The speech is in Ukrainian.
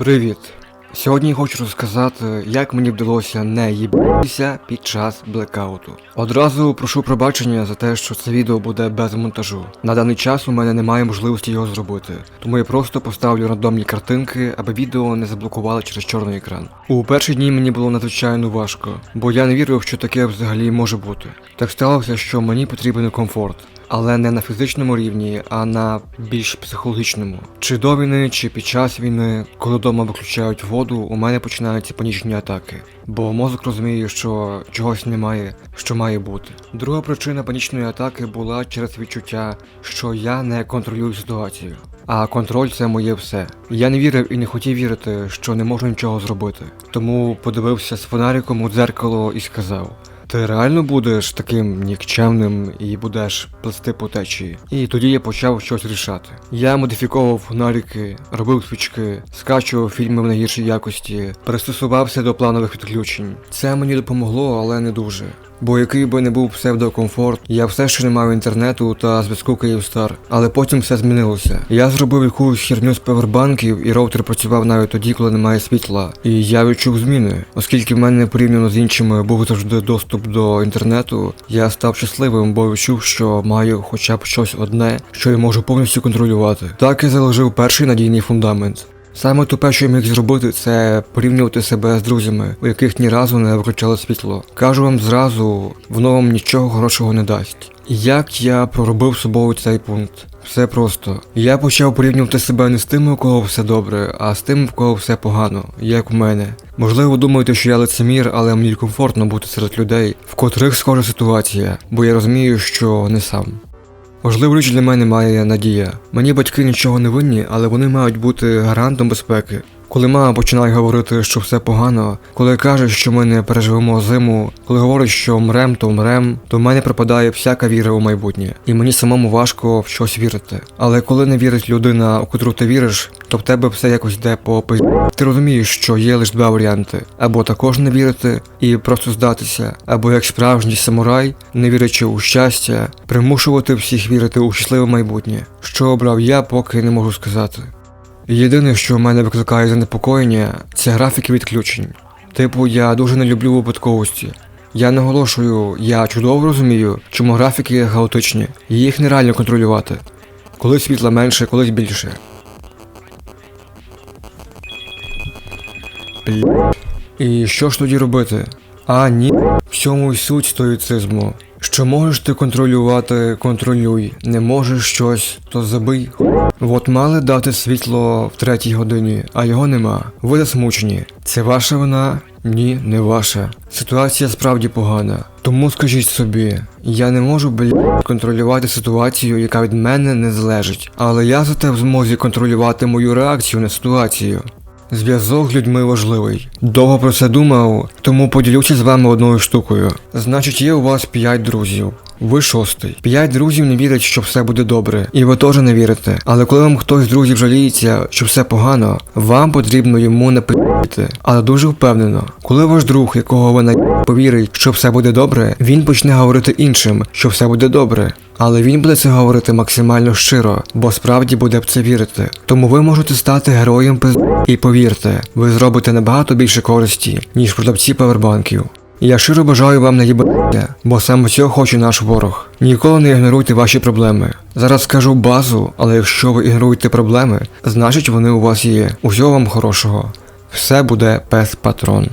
Привіт! Сьогодні хочу розказати, як мені вдалося не їбатися під час блекауту. Одразу прошу пробачення за те, що це відео буде без монтажу. На даний час у мене немає можливості його зробити, тому я просто поставлю рандомні картинки, аби відео не заблокували через чорний екран. У перші дні мені було надзвичайно важко, бо я не вірив, що таке взагалі може бути. Так сталося, що мені потрібен комфорт. Але не на фізичному рівні, а на більш психологічному. Чи до війни, чи під час війни, коли вдома виключають воду, у мене починаються панічні атаки. Бо мозок розуміє, що чогось немає, що має бути. Друга причина панічної атаки була через відчуття, що я не контролюю ситуацію. А контроль це моє все. Я не вірив і не хотів вірити, що не можу нічого зробити. Тому подивився з фонариком у дзеркало і сказав: ти реально будеш таким нікчемним і будеш плести по течії. І тоді я почав щось рішати. Я модифіковував фонарики, робив свічки, скачував фільми в найгіршій якості, пристосувався до планових відключень. Це мені допомогло, але не дуже. Бо який би не був псевдокомфорт, я все ще не мав інтернету та зв'язку Київстар. Але потім все змінилося. Я зробив якусь херню з павербанків, і роутер працював навіть тоді, коли немає світла. І я відчув зміни. Оскільки в мене порівняно з іншими був завжди доступ до інтернету, я став щасливим, бо відчув, що маю хоча б щось одне, що я можу повністю контролювати. Так я заложив перший надійний фундамент. Саме тупе, що я міг зробити, це порівнювати себе з друзями, у яких ні разу не виключали світло. Кажу вам зразу, воно вам нічого хорошого не дасть. Як я проробив собою цей пункт? Все просто. Я почав порівнювати себе не з тими, у кого все добре, а з тим, у кого все погано, як в мене. Можливо, думаєте, що я лицемір, але мені комфортно бути серед людей, в котрих схожа ситуація, бо я розумію, що не сам. Важливу річ для мене має надія. Мені батьки нічого не винні, але вони мають бути гарантом безпеки. Коли мама починає говорити, що все погано, коли каже, що ми не переживемо зиму, коли говорить, що мрем, то мрем, то в мене пропадає всяка віра у майбутнє, і мені самому важко в щось вірити. Але коли не вірить людина, у котру ти віриш, то в тебе все якось йде по пизді. Ти розумієш, що є лише два варіанти: або також не вірити і просто здатися, або як справжній самурай, не вірячи у щастя, примушувати всіх вірити у щасливе майбутнє. Що обрав я, поки не можу сказати. Єдине, що в мене викликає занепокоєння, це графіки відключень. Типу, я дуже не люблю випадковості. Я наголошую, я чудово розумію, чому графіки хаотичні, і їх нереально контролювати. Колись світла менше, колись більше. І що ж тоді робити? А ні, в цьому й суть стоїцизму. Що можеш ти контролювати, контролюй. Не можеш щось, то забий. От мали дати світло в третій годині, а його нема. Ви засмучені. Це ваша вина? Ні, не ваша. Ситуація справді погана. Тому скажіть собі, я не можу бля контролювати ситуацію, яка від мене не залежить. Але я зате в змозі контролювати мою реакцію на ситуацію. Зв'язок з людьми важливий. Довго про це думав, тому поділюся з вами одною штукою. Значить, є у вас 5 друзів. Ви шостий. П'ять друзів не вірять, що все буде добре, і ви теж не вірите. Але коли вам хтось з друзів жаліється, що все погано, вам потрібно йому не пи***ти. Але дуже впевнено, коли ваш друг, якого ви на повірить, що все буде добре, він почне говорити іншим, що все буде добре. Але він буде це говорити максимально щиро, бо справді буде в це вірити. Тому ви можете стати героєм пиз... І повірте, ви зробите набагато більше користі, ніж продавці павербанків. Я щиро бажаю вам наїбатися, бо саме цього хоче наш ворог. Ніколи не ігноруйте ваші проблеми. Зараз скажу базу, але якщо ви ігноруєте проблеми, значить вони у вас є. Усього вам хорошого. Все буде пес патрон.